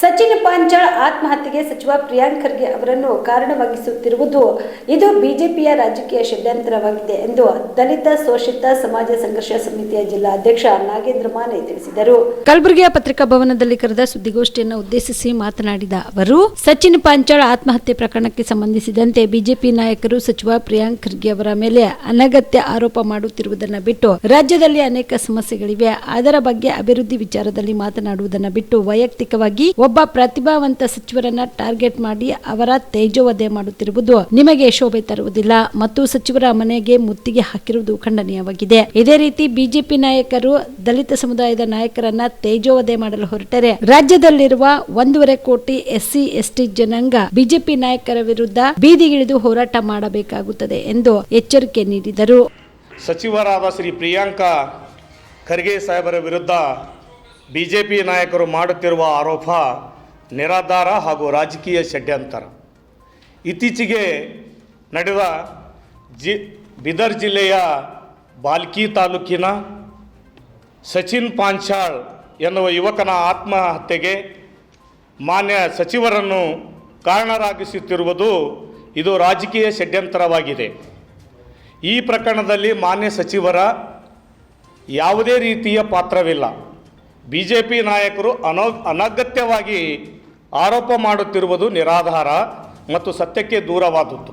ಸಚಿನ್ ಪಾಂಚಾಳ್ ಆತ್ಮಹತ್ಯೆಗೆ ಸಚಿವ ಪ್ರಿಯಾಂಕ್ ಖರ್ಗೆ ಅವರನ್ನು ಕಾರಣವಾಗಿಸುತ್ತಿರುವುದು ಇದು ಬಿಜೆಪಿಯ ರಾಜಕೀಯ ಷಡ್ಯಂತ್ರವಾಗಿದೆ ಎಂದು ದಲಿತ ಶೋಷಿತ ಸಮಾಜ ಸಂಘರ್ಷ ಸಮಿತಿಯ ಜಿಲ್ಲಾಧ್ಯಕ್ಷ ನಾಗೇಂದ್ರ ಮಾನೆ ತಿಳಿಸಿದರು. ಕಲಬುರಗಿಯ ಪತ್ರಿಕಾ ಭವನದಲ್ಲಿ ಕರೆದ ಸುದ್ದಿಗೋಷ್ಠಿಯನ್ನು ಉದ್ದೇಶಿಸಿ ಮಾತನಾಡಿದ ಅವರು, ಸಚಿನ್ ಪಾಂಚಾಳ್ ಆತ್ಮಹತ್ಯೆ ಪ್ರಕರಣಕ್ಕೆ ಸಂಬಂಧಿಸಿದಂತೆ ಬಿಜೆಪಿ ನಾಯಕರು ಸಚಿವ ಪ್ರಿಯಾಂಕ್ ಖರ್ಗೆ ಅವರ ಮೇಲೆ ಅನಗತ್ಯ ಆರೋಪ ಮಾಡುತ್ತಿರುವುದನ್ನು ಬಿಟ್ಟು ರಾಜ್ಯದಲ್ಲಿ ಅನೇಕ ಸಮಸ್ಯೆಗಳಿವೆ. ಅದರ ಬಗ್ಗೆ ಅಭಿವೃದ್ಧಿ ವಿಚಾರದಲ್ಲಿ ಮಾತನಾಡುವುದನ್ನು ಬಿಟ್ಟು ವೈಯಕ್ತಿಕವಾಗಿ ಒಬ್ಬ ಪ್ರತಿಭಾವಂತ ಸಚಿವರನ್ನ ಟಾರ್ಗೆಟ್ ಮಾಡಿ ಅವರ ತೇಜೋವಧೆ ಮಾಡುತ್ತಿರುವುದು ನಿಮಗೆ ಶೋಭೆ ತರುವುದಿಲ್ಲ ಮತ್ತು ಸಚಿವರ ಮನೆಗೆ ಮುತ್ತಿಗೆ ಹಾಕಿರುವುದು ಖಂಡನೀಯವಾಗಿದೆ. ಇದೇ ರೀತಿ ಬಿಜೆಪಿ ನಾಯಕರು ದಲಿತ ಸಮುದಾಯದ ನಾಯಕರನ್ನ ತೇಜೋವಧೆ ಮಾಡಲು ಹೊರಟರೆ. ರಾಜ್ಯದಲ್ಲಿರುವ ಒಂದೂವರೆ ಕೋಟಿ ಎಸ್ಸಿ, ಎಸ್ಟಿ ಜನಾಂಗ ಬಿಜೆಪಿ ನಾಯಕರ ವಿರುದ್ಧ ಬೀದಿಗಿಳಿದು ಹೋರಾಟ ಮಾಡಬೇಕಾಗುತ್ತದೆ ಎಂದು ಎಚ್ಚರಿಕೆ ನೀಡಿದರು. ಸಚಿವರಾದ ಶ್ರೀ ಪ್ರಿಯಾಂಕಾ ಖರ್ಗೆ ಸಾಹೇಬರ ವಿರುದ್ಧ ಬಿ ಜೆ ಪಿ ನಾಯಕರು ಮಾಡುತ್ತಿರುವ ಆರೋಪ ನಿರಾಧಾರ ಹಾಗೂ ರಾಜಕೀಯ ಷಡ್ಯಂತರ. ಇತ್ತೀಚೆಗೆ ನಡೆದ ಜಿ, ಬೀದರ್ ಜಿಲ್ಲೆಯ ಬಾಲ್ಕಿ ತಾಲೂಕಿನ ಸಚಿನ್ ಪಾಂಚಾಳ್ ಎನ್ನುವ ಯುವಕನ ಆತ್ಮಹತ್ಯೆಗೆ ಮಾನ್ಯ ಸಚಿವರನ್ನು ಕಾರಣರಾಗಿಸುತ್ತಿರುವುದು ಇದು ರಾಜಕೀಯ ಷಡ್ಯಂತರವಾಗಿದೆ. ಈ ಪ್ರಕರಣದಲ್ಲಿ ಮಾನ್ಯ ಸಚಿವರ ಯಾವುದೇ ರೀತಿಯ ಪಾತ್ರವಿಲ್ಲ. ಬಿ ಜೆ ಪಿ ನಾಯಕರು ಅನೋ, ಅನಗತ್ಯವಾಗಿ ಆರೋಪ ಮಾಡುತ್ತಿರುವುದು ನಿರಾಧಾರ ಮತ್ತು ಸತ್ಯಕ್ಕೆ ದೂರವಾದದ್ದು.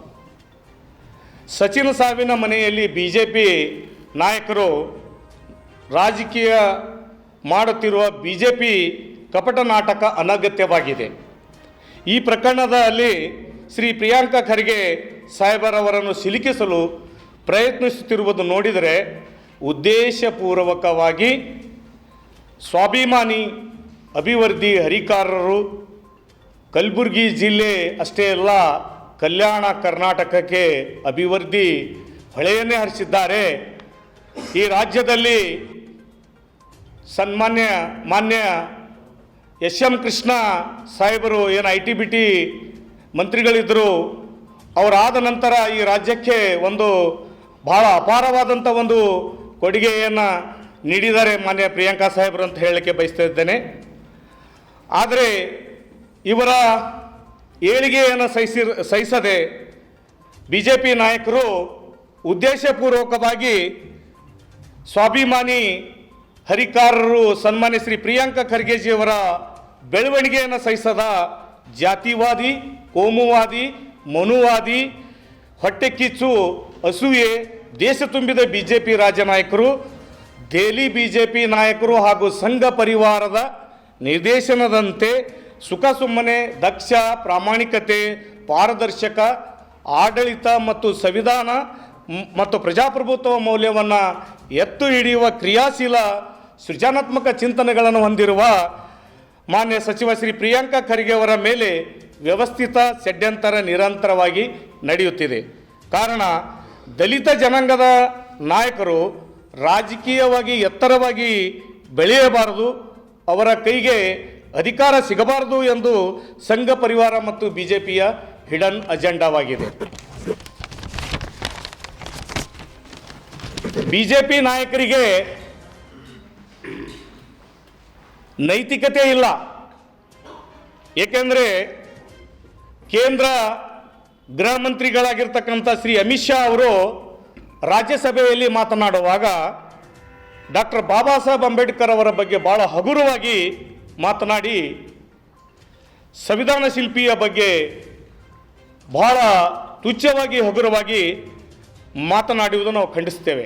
ಸಚಿನ್ ಸಾವಿನ ಮನೆಯಲ್ಲಿ ಬಿ ಜೆ ಪಿ ನಾಯಕರು ರಾಜಕೀಯ ಮಾಡುತ್ತಿರುವ ಬಿ ಜೆ ಪಿ ಕಪಟ ನಾಟಕ ಅನಗತ್ಯವಾಗಿದೆ. ಈ ಪ್ರಕರಣದಲ್ಲಿ ಶ್ರೀ ಪ್ರಿಯಾಂಕಾ ಖರ್ಗೆ ಸಾಹೇಬರವರನ್ನು ಸಿಲುಕಿಸಲು ಪ್ರಯತ್ನಿಸುತ್ತಿರುವುದು ನೋಡಿದರೆ ಉದ್ದೇಶಪೂರ್ವಕವಾಗಿ ಸ್ವಾಭಿಮಾನಿ ಅಭಿವೃದ್ಧಿ ಹರಿಕಾರರು ಕಲಬುರಗಿ ಜಿಲ್ಲೆ ಅಷ್ಟೇ ಅಲ್ಲ, ಕಲ್ಯಾಣ ಕರ್ನಾಟಕಕ್ಕೆ ಅಭಿವೃದ್ಧಿ ಹೊಳೆಯನ್ನೇ ಹರಿಸಿದ್ದಾರೆ. ಈ ರಾಜ್ಯದಲ್ಲಿ ಸನ್ಮಾನ್ಯ, ಮಾನ್ಯ ಎಸ್ ಎಂ ಕೃಷ್ಣ ಸಾಹೇಬರು ಏನು ಐ ಟಿ ಬಿ ಟಿ ಮಂತ್ರಿಗಳಿದ್ದರು ಅವರಾದ ನಂತರ ಈ ರಾಜ್ಯಕ್ಕೆ ಒಂದು ಬಹಳ ಅಪಾರವಾದಂಥ ಒಂದು ಕೊಡುಗೆಯನ್ನು ನೀಡಿದ್ದಾರೆ ಮಾನ್ಯ ಪ್ರಿಯಾಂಕಾ ಸಾಹೇಬರು ಅಂತ ಹೇಳಲಿಕ್ಕೆ ಬಯಸ್ತಾ ಇದ್ದೇನೆ. ಆದರೆ ಇವರ ಏಳಿಗೆಯನ್ನು ಸಹಿಸಿ, ಸಹಿಸದೆ ಬಿ ಜೆ ಪಿ ನಾಯಕರು ಉದ್ದೇಶಪೂರ್ವಕವಾಗಿ ಸ್ವಾಭಿಮಾನಿ ಹರಿಕಾರರು ಸನ್ಮಾನ್ಯ ಶ್ರೀ ಪ್ರಿಯಾಂಕಾ ಖರ್ಗೆಜಿಯವರ ಬೆಳವಣಿಗೆಯನ್ನು ಸಹಿಸದ ಜಾತಿವಾದಿ, ಕೋಮುವಾದಿ, ಮನುವಾದಿ, ಹೊಟ್ಟೆ ಕಿಚ್ಚು, ಅಸೂಯೆ, ದೇಶ ತುಂಬಿದ ಬಿ ಜೆ ಪಿ ರಾಜ್ಯ ನಾಯಕರು ದೆಹಲಿ ಬಿ ಜೆ ಪಿ ನಾಯಕರು ಹಾಗೂ ಸಂಘ ಪರಿವಾರದ ನಿರ್ದೇಶನದಂತೆ ಸುಖ ಸುಮ್ಮನೆ, ದಕ್ಷ, ಪ್ರಾಮಾಣಿಕತೆ, ಪಾರದರ್ಶಕ, ಆಡಳಿತ ಮತ್ತು ಸಂವಿಧಾನ ಮತ್ತು ಪ್ರಜಾಪ್ರಭುತ್ವ ಮೌಲ್ಯವನ್ನು ಎತ್ತು ಹಿಡಿಯುವ ಕ್ರಿಯಾಶೀಲ, ಸೃಜನಾತ್ಮಕ ಚಿಂತನೆಗಳನ್ನು ಹೊಂದಿರುವ ಮಾನ್ಯ ಸಚಿವ ಶ್ರೀ ಪ್ರಿಯಾಂಕಾ ಖರ್ಗೆ ಅವರ ಮೇಲೆ ವ್ಯವಸ್ಥಿತ ಷಡ್ಯಂತರ ನಿರಂತರವಾಗಿ ನಡೆಯುತ್ತಿದೆ. ಕಾರಣ, ದಲಿತ ಜನಾಂಗದ ನಾಯಕರು ರಾಜಕೀಯವಾಗಿ ಎತ್ತರವಾಗಿ ಬೆಳೆಯಬಾರದು, ಅವರ ಕೈಗೆ ಅಧಿಕಾರ ಸಿಗಬಾರದು ಎಂದು ಸಂಘ ಪರಿವಾರ ಮತ್ತು ಬಿ ಜೆ ಪಿಯ ಹಿಡನ್ ಅಜೆಂಡಾವಾಗಿದೆ. ಬಿ ಜೆ ಪಿ ನಾಯಕರಿಗೆ ನೈತಿಕತೆ ಇಲ್ಲ. ಏಕೆಂದರೆ ಕೇಂದ್ರ ಗೃಹ ಮಂತ್ರಿಗಳಾಗಿರ್ತಕ್ಕಂಥ ಶ್ರೀ ಅಮಿತ್ ಶಾ ಅವರು ರಾಜ್ಯಸಭೆಯಲ್ಲಿ ಮಾತನಾಡುವಾಗ ಡಾಕ್ಟರ್ ಬಾಬಾ ಸಾಹೇಬ್ ಅಂಬೇಡ್ಕರ್ ಅವರ ಬಗ್ಗೆ ಭಾಳ ಹಗುರವಾಗಿ ಮಾತನಾಡಿ ಸಂವಿಧಾನ ಶಿಲ್ಪಿಯ ಬಗ್ಗೆ ಬಹಳ ತುಚ್ಛವಾಗಿ ಹಗುರವಾಗಿ ಮಾತನಾಡುವುದನ್ನು ನಾವು ಖಂಡಿಸ್ತೇವೆ